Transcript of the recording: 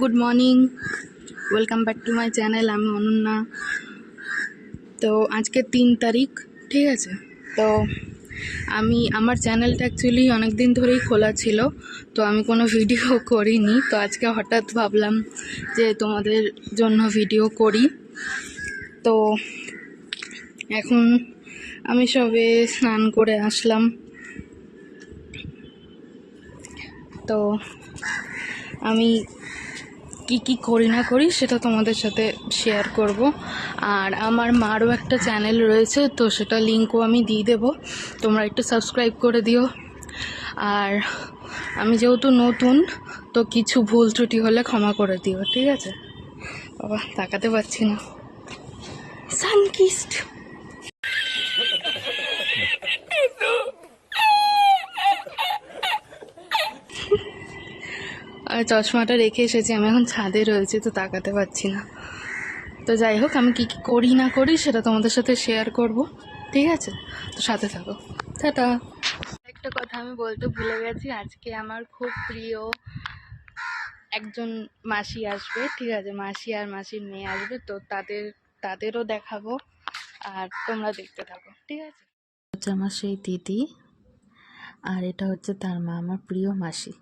Good morning welcome back to my channel আমি অনন্যা তো আজকে তিন তারিখ, ঠিক আছে? তো আমি, আমার চ্যানেলটা অ্যাকচুয়ালি অনেক দিন ধরেই খোলা ছিল, তো আমি কোনো ভিডিও করিনি। তো আজকে হঠাৎ ভাবলাম যে তোমাদের জন্য ভিডিও করি। তো এখন আমি সবে স্নান করে আসলাম। তো আমি কি কি করি না করি সেটা তোমাদের সাথে শেয়ার করব। আর আমার মারও একটা চ্যানেল রয়েছে, তো সেটা লিঙ্কও আমি দিয়ে দেবো। তোমরা একটু সাবস্ক্রাইব করে দিও। আর আমি যেহেতু নতুন, তো কিছু ভুল ত্রুটি হলে ক্ষমা করে দিও, ঠিক আছে? বাবা, তাকাতে পারছি না। সানকিস্ট আর চশমাটা রেখে এসেছি, আমি এখন ছাদে রয়েছি, তো তাকাতে পারছি না। তো যাই হোক, আমি কী কী করি না করি সেটা তোমাদের সাথে শেয়ার করব, ঠিক আছে? তো সাথে থাকো। টাটা। একটা কথা আমি বলতে ভুলে গেছি, আজকে আমার খুব প্রিয় একজন মাসি আসবে, ঠিক আছে? মাসি আর মাসির মেয়ে আসবে, তো তাদের, তাদেরও দেখাবো, আর তোমরা দেখতে থাকো, ঠিক আছে? হচ্ছে আমার সেই দিদি, আর এটা হচ্ছে তার মা, আমার প্রিয় মাসি।